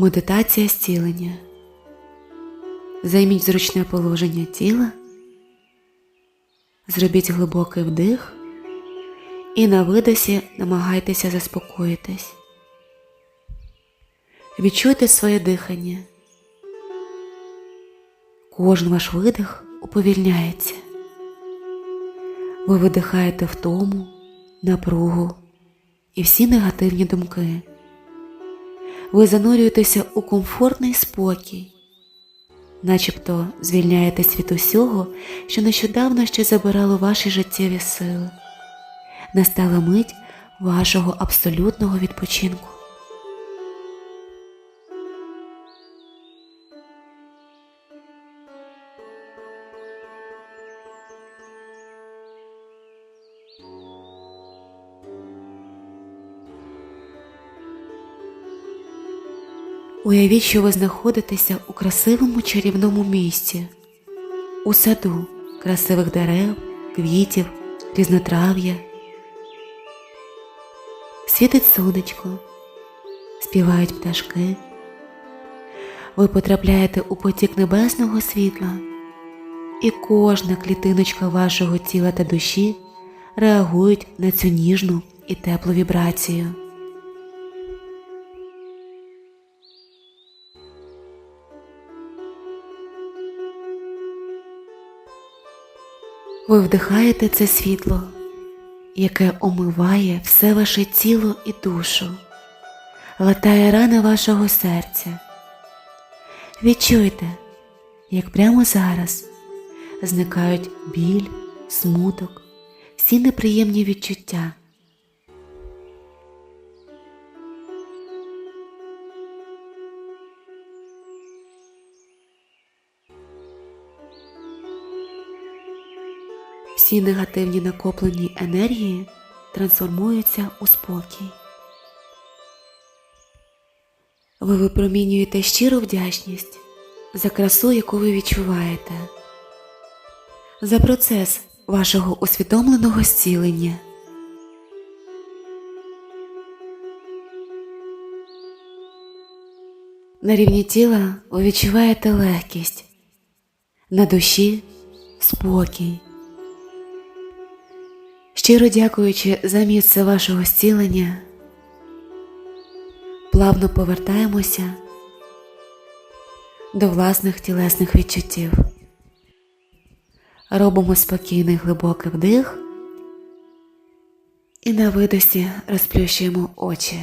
Медитація зцілення. Займіть зручне положення тіла, зробіть глибокий вдих і на видосі намагайтеся заспокоїтись. Відчуйте своє дихання. Кожен ваш видих уповільняється. Ви видихаєте втому, напругу і всі негативні думки. Ви занурюєтеся у комфортний спокій, начебто звільняєтесь від усього, що нещодавно ще забирало ваші життєві сили. Настала мить вашого абсолютного відпочинку. Уявіть, що ви знаходитеся у красивому чарівному місці, у саду красивих дерев, квітів, різнотрав'я. Світить сонечко, співають пташки. Ви потрапляєте у потік небесного світла, і кожна клітиночка вашого тіла та душі реагують на цю ніжну і теплу вібрацію. Ви вдихаєте це світло, яке омиває все ваше тіло і душу, латає рани вашого серця. Відчуйте, як прямо зараз зникають біль, смуток, всі неприємні відчуття. Всі негативні накоплені енергії трансформуються у спокій. Ви випромінюєте щиру вдячність за красу, яку ви відчуваєте, за процес вашого усвідомленого зцілення. На рівні тіла ви відчуваєте легкість, на душі спокій. Щиро дякуючи за місце вашого зцілення, плавно повертаємося до власних тілесних відчуттів. Робимо спокійний глибокий вдих і на видосі розплющуємо очі.